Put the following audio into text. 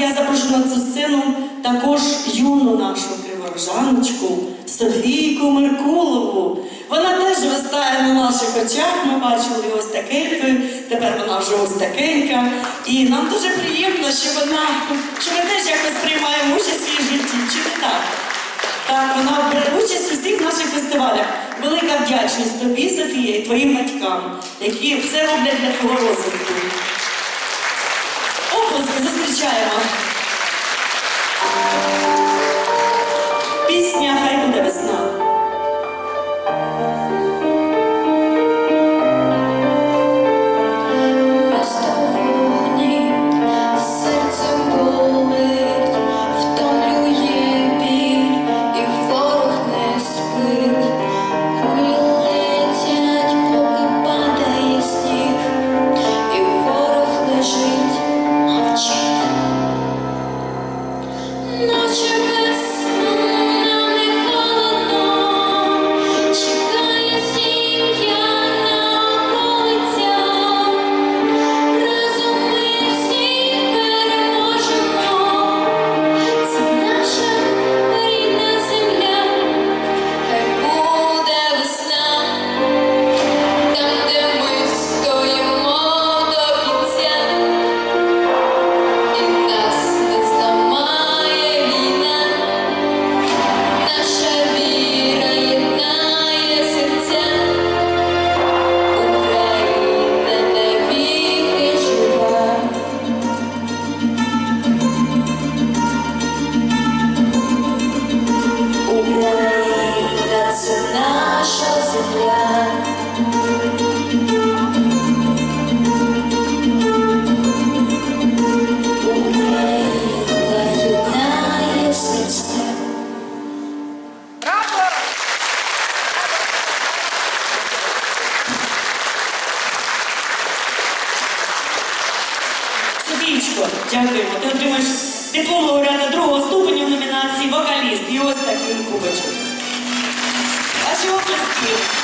я запрошу на цю сцену також юну нашу криворожаночку Софійку Меркулову. Вона теж вистає на наших очах. Ми бачили ось такенькою, тепер вона вже ось такенька. І нам дуже приємно, що вона, що ми теж якось приймаємо участь в її житті. Чи не так? Так, вона бере участь у всіх наших фестивалях. Велика вдячність тобі, Софія, і твоїм батькам, які все роблять для твого розвитку. Зустрічаємо. Софійчко, дякуємо. Ти отримаєш диплом лауреата другого ступеня в номінації Вокаліст. І ось такий кубочок. Ваші оплески.